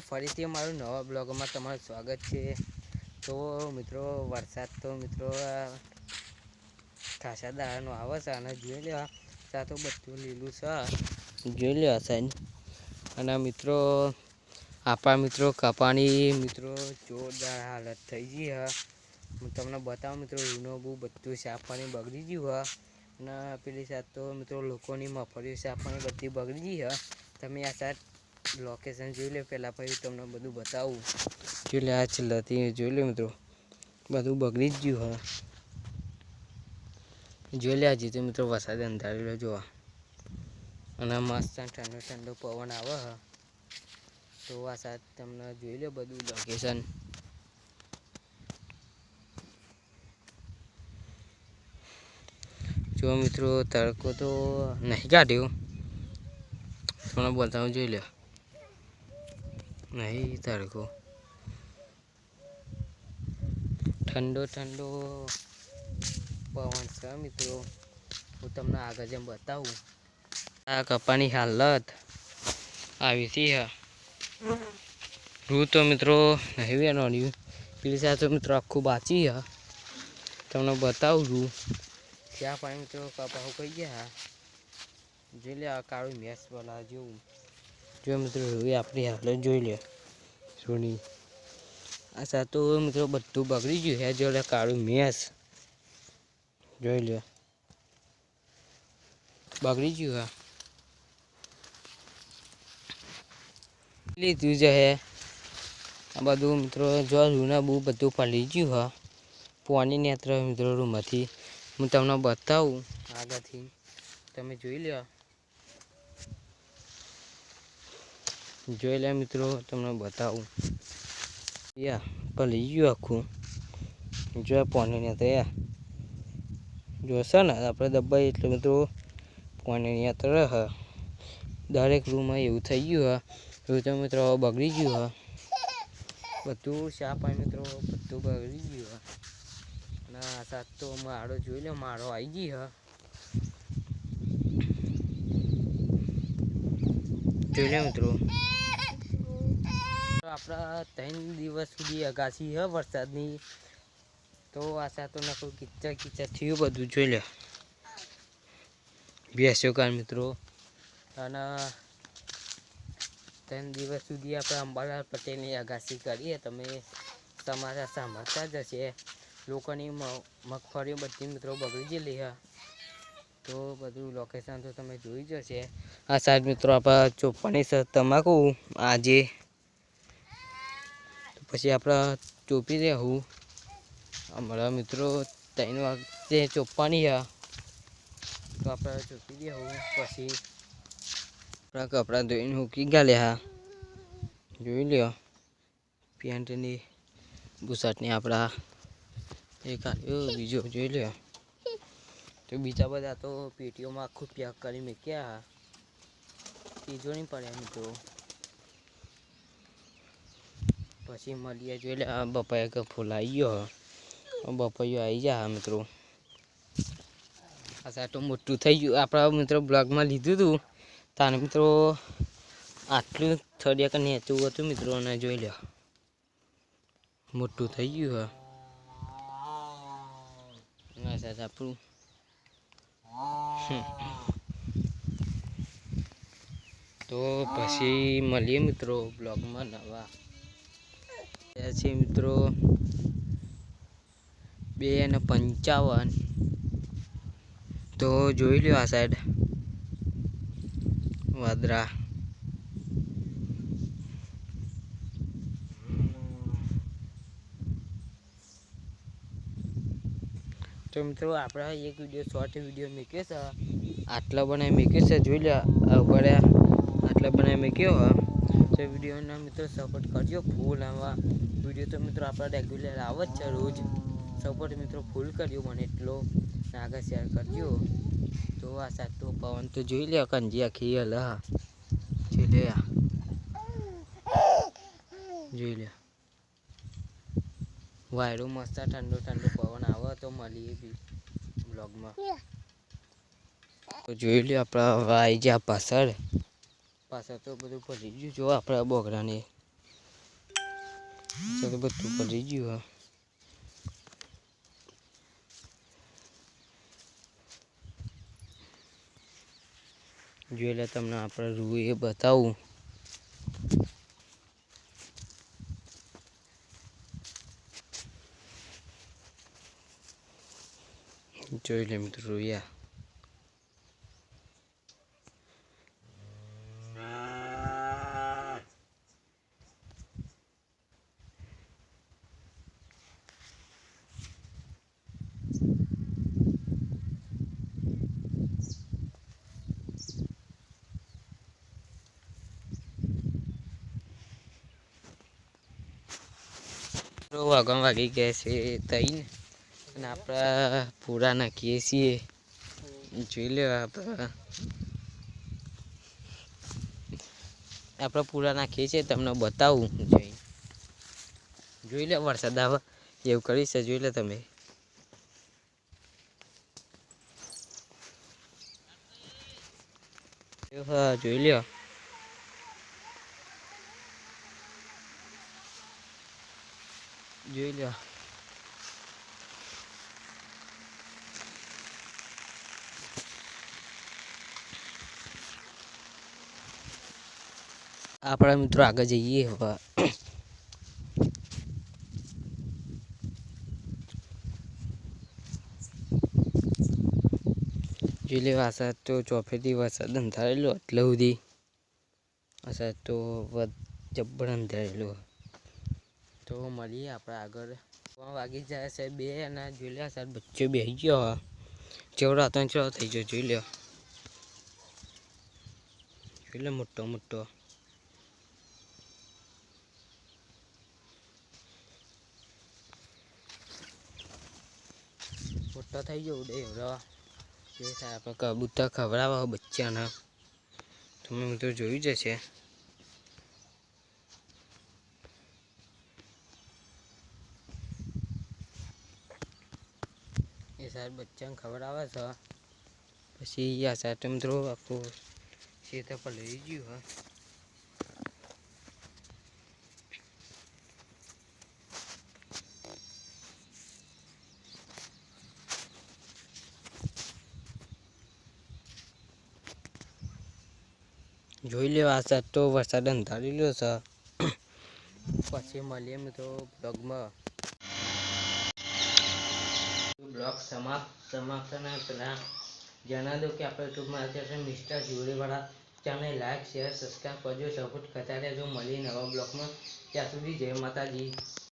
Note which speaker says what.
Speaker 1: ફરીથી અમારું નવા બ્લોગમાં તમારું સ્વાગત છે. તો મિત્રો, વરસાદ તો મિત્રો ખાસા દાડાનો આવે છે અને જોઈ લેવા ત્યાં તો બધું લીલું છે. જોઈ લેવા સાહેબ અને મિત્રો આપણા મિત્રો, કપાની મિત્રો, જોરદાર હાલત થઈ ગઈ હ. હું તમને બતાવું મિત્રો રૂનો બહુ બધું સાફ પાણી બગડી ગયું હ. અને પેલી સાઈડ તો મિત્રો, લોકોની મફળીઓ સાફ પાણી બધી બગડી ગઈ હ. તમે આ સાઈડ લોકેશન જોઈ લે પહેલાં પછી તમને બધું બતાવું. જોઈ લે આ છેલ્લાથી જોઈ લે મિત્રો. બધું બગડી જ ગયું હ જોઈ લે હજી તો મિત્રો વરસાદ અંધારેલો જોવા. અને મસ્ત ઠંડો ઠંડો પવન આવે હ. તો આ તમને જોઈ લે બધું લોકેશન જો મિત્રો તડકો તો નહીં કાઢ્યો. તમને બતાવું, જોઈ લો નહીં તડકો ઠંડો ઠંડો પવન છે મિત્રો હું તમને આગળ જેમ બતાવું આ કપાની હાલત આવી હતી હા તો મિત્રો નહીં વેણવાનું પેલી તો મિત્રો આખું બાચી હા તમને બતાવું રૂ ત્યાં પાણી મિત્રો કપાઉ કહી ગયા જોઈ લે કાળું મેસ વાળા જેવું જો મિત્રો, હવે આપણી હાલત જોઈ લે સોની. આ સાતો મિત્રો બધું બગડી ગયું હે જોડે કાળું મેસ. જોઈ લે બગડી ગયું હા લીધું છે. હે આ બધું મિત્રો, જો રૂના બહુ બધું પડી ગયું હા પાણી નેત્ર મિત્રો રૂમમાંથી. હું તમને બતાવું આગળથી. તમે જોઈ લો જોઈ લે મિત્રો, તમને બતાવું. યા પલી ગયું આખું. જો પાણી નેત્ર યા જોશે ને, આપણે દબાઈ એટલે મિત્રો પાણી નેત્ર હ દરેક રૂમમાં એવું થઈ ગયું હા. એવું તો મિત્રો બગડી ગયું હા. બધું શા પાણી મિત્રો, બધું બગડી ગયું હા. આ સાત તો માળો જોઈ લો, માળો આવી ગઈ હા. જોઈ લે મિત્રો. આપણા ત્રણ દિવસ સુધી અગાસી હ વરસાદની. તો આશા તો નખું કિચર કિચડ થયું બધું, જોઈ લે. બેસ્યો કાર મિત્રો. અને ત્રણ દિવસ સુધી આપણે અંબાલાલ પટેલની અગાસી કરીએ. તમે તમારા સાંભળતા જ હશે. લોકોની મ- મગફળીઓ બધી મિત્રો બગડી ગયેલી હા. તો બધું લોકેશન તો તમે જોઈ જશે આ સાહેબ મિત્રો, આપણા ચોપ્પાની તમાકુ આજે પછી આપણે ચોપી રહેવું અમારા મિત્રો ત્રણ વાગે ચોપવાની હા તો આપણે ચોપી દેવું પછી આપણા કપડાં ધોઈને મૂકી ગયા હા. જોઈ લ્યો. પેન્ટની બુશર્ટની આપણા એક કાઢ્યો બીજો જોઈ લ્યો. તો બીજા બધા તો પેટીઓમાં આખું પેક કરી મૂક્યા ત્રીજો નહીં પડ્યા મિત્રો. પછી મળીએ જોઈ લે આ બપાયા કે ફૂલ આવી ગયો. બપૈયો આવી જા મિત્રો. આ સાટો મોટું થઈ ગયું. આપણા મિત્રો બ્લોગમાં લીધું હતું તારે મિત્રો આટલું થડિયા કે નેચું હતું મિત્રો, અને જોઈ લો મોટું થઈ ગયું હા. સાહેબ આપણું. તો પછી મળીએ મિત્રો બ્લોગમાં નવા. છે મિત્રો. બે અને પંચાવન. તો જોઈ લ્યો આ સાઈડ વાદરા. તો મિત્રો, આપણે એક વીડિયો શોર્ટ વીડિયો મૂક્યો છે. આટલા બનાવી મૂક્યો છે, જોઈ લે ઉપર આટલા બનાવી મૂક્યો તો વિડીયોના મિત્રો સપોર્ટ કરજો. ફૂલ આવા વીડિયો તો મિત્રો આપણા રેગ્યુલર આવે જ છે રોજ. સપોર્ટ મિત્રો ફૂલ કરજો મને એટલો. ને આગળ શેર કરજો. તો આ સાચો પવન તો જોઈ લે કંજી આખી હલ હા. જોઈ લે જોઈ લે. વાયરો મસ્ત ઠંડો ઠંડો પવન આવે તો મળીએ બી બ્લોગમાં તો જોઈ લે આપણા આવી ગયા પાછળ. પાછળ તો બધું ભરી ગયું. જો આપણા બોગડાને ચાલો બધું કરી ગયું હા જો એટલે તમને આપણે રૂ એ બતાવું જોઈ લે મિત્રો રૂયા તો વાગણ વાગી ગયા છે તઈને. અને આપણા પૂરા નાખીએ છીએ. જોઈ લો આપણે. આપણે પૂરા નાખીએ છીએ, તમને બતાવું જોઈ. જોઈ લે વરસાદ આવે, એવું કરીશ જોઈ લે તમે. જોઈ લ્યો. જોઈ લ્યો આપણા મિત્રો આગળ જઈએ હવે જોઈ વરસાદ તો ચોફેથી વરસાદ અંધારેલો એટલે સુધી વરસાદ તો જબ્બર અંધારેલો તો મળીએ આપણે આગળ. વાગી જાય છે બે અને જોઈ લે સર બચ્ચો બેસી ગયો ચેવડા ચેવડો ચેવડો થઈ ગયો, જોઈ લ્યો. જોઈ લે મોટો મોટો. મોટો થઈ ગયો, ઉડે એવડો. જે થાય આપણે કબૂતર ખવડાવવા બચ્ચાને. તમે મિત્રો જોયું જ હશે. સાહેબ, બચ્ચાને આવે છે? પછી આ એમ મિત્રો આખું ખેતર પર લઈ ગયું, હા? જોઈ લો આ સાઈડ તો વરસાદ અંધારી લ્યો છે. પછી મળીએ મિત્રો બ્લોગમાં બ્લોગ સમાપ્ત સમાપ્ત ના પહેલાં જણાવી દઉં કે આપણે યુટ્યુબમાં અત્યારે મિસ્ટર જોડીવાળા ચેનલ લાઈક શેર સબસ્ક્રાઈબ કરજો. સપોર્ટ કરતા રહેજો. મળીએ નવા બ્લોગમાં ત્યાં સુધી જય માતાજી.